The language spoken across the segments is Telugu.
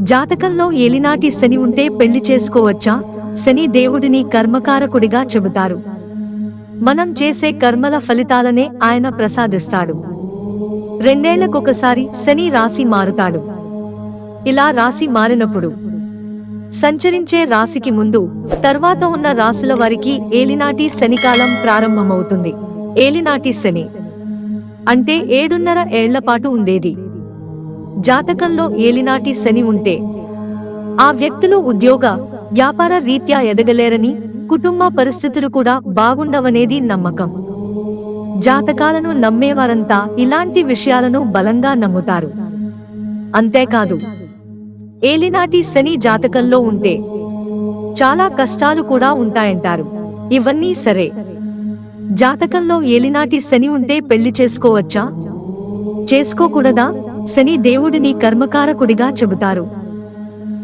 జాతకంలో ఏలినాటి శని ఉంటే పెళ్ళి చేసుకోవచ్చా? శని దేవుడిని కర్మకారకుడిగా చెబుతారు. మనం చేసే కర్మల ఫలితాలనే ఆయన ప్రసాదిస్తాడు. రెండేళ్ళకొకసారి శని రాశి మారుతాడు. ఇలా రాశి మారినప్పుడు సంచరించే రాశికి ముందు తర్వాత ఉన్న రాశుల వారికి ఏలినాటి శనికాలం ప్రారంభమవుతుంది. ఏలినాటి శని అంటే ఏడున్నర ఏళ్ళపాటు ఉండేది. జాతకంలో ఏలినాటి శని ఉంటే. ఆ వ్యక్తులు ఉద్యోగ వ్యాపార రీత్యా ఎదగలేరని కుటుంబ పరిస్థితులు కూడా బాగుండవనేది నమ్మకం. జాతకాలను నమ్మేవారంతా ఇలాంటి విషయాలను బలంగా నమ్ముతారు. అంతేకాదు ఏలినాటి శని జాతకంలో ఉంటే చాలా కష్టాలు కూడా ఉంటాయంటారు. ఇవన్నీ సరే. జాతకంలో ఏలినాటి శని ఉంటే పెళ్ళి చేసుకోవచ్చా? చేసుకోకూడదా? శని దేవుడిని కర్మకారకుడిగా చెబుతారు.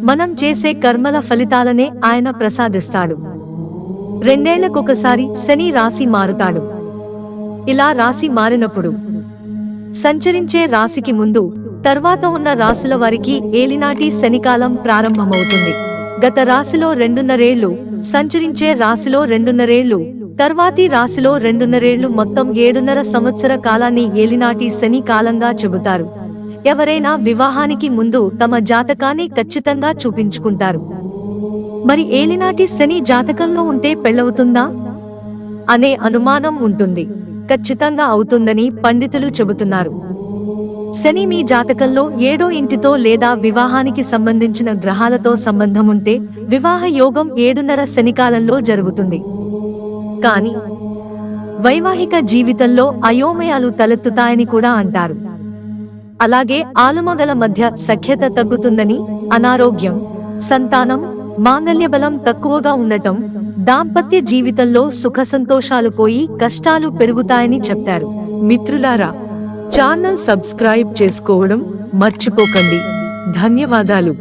మనం చేసే కర్మల ఫలితాలనే ఆయన ప్రసాదిస్తాడు. రెండేళ్ళకొకసారి శని రాశి మారుతాడు. ఇలా రాశి మారినప్పుడు సంచరించే రాశికి ముందు తర్వాత ఉన్న రాశుల వారికి ఏలినాటి శనికాలం ప్రారంభమవుతుంది. గత రాశిలో రెండున్నరేళ్ళు సంచరించే రాశిలో రెండున్నరేళ్ళు తర్వాతి రాశిలో రెండున్నరేళ్ళు మొత్తం ఏడున్నర సంవత్సర కాలాన్ని ఏలినాటి శని కాలంగా చెబుతారు. ఎవరైనా వివాహానికి ముందు తమ జాతకాన్ని ఖచ్చితంగా చూపించుకుంటారు. మరి ఏలినాటి శని జాతకంలో ఉంటే పెళ్ళవుతుందా? అనే అనుమానం ఉంటుంది. ఖచ్చితంగా అవుతుందని పండితులు చెబుతున్నారు. శని మీ జాతకంలో ఏడో ఇంటితో లేదా వివాహానికి సంబంధించిన గ్రహాలతో సంబంధం ఉంటే వివాహ యోగం ఏడున్నర శనికాలంలో జరుగుతుంది. కానీ వైవాహిక జీవితంలో అయోమయాలు తలెత్తుతాయని కూడా అంటారు. అలాగే ఆలుమగల మధ్య సఖ్యత తగ్గుతుందని అనారోగ్యం సంతానం మాంగల్య బలం తక్కువగా ఉండటం దాంపత్య జీవితంలో సుఖ సంతోషాలు పోయి కష్టాలు పెరుగుతాయని చెప్తారు. మిత్రులారా ఛానల్ సబ్స్క్రైబ్ చేసుకోవడం మర్చిపోకండి. ధన్యవాదాలు.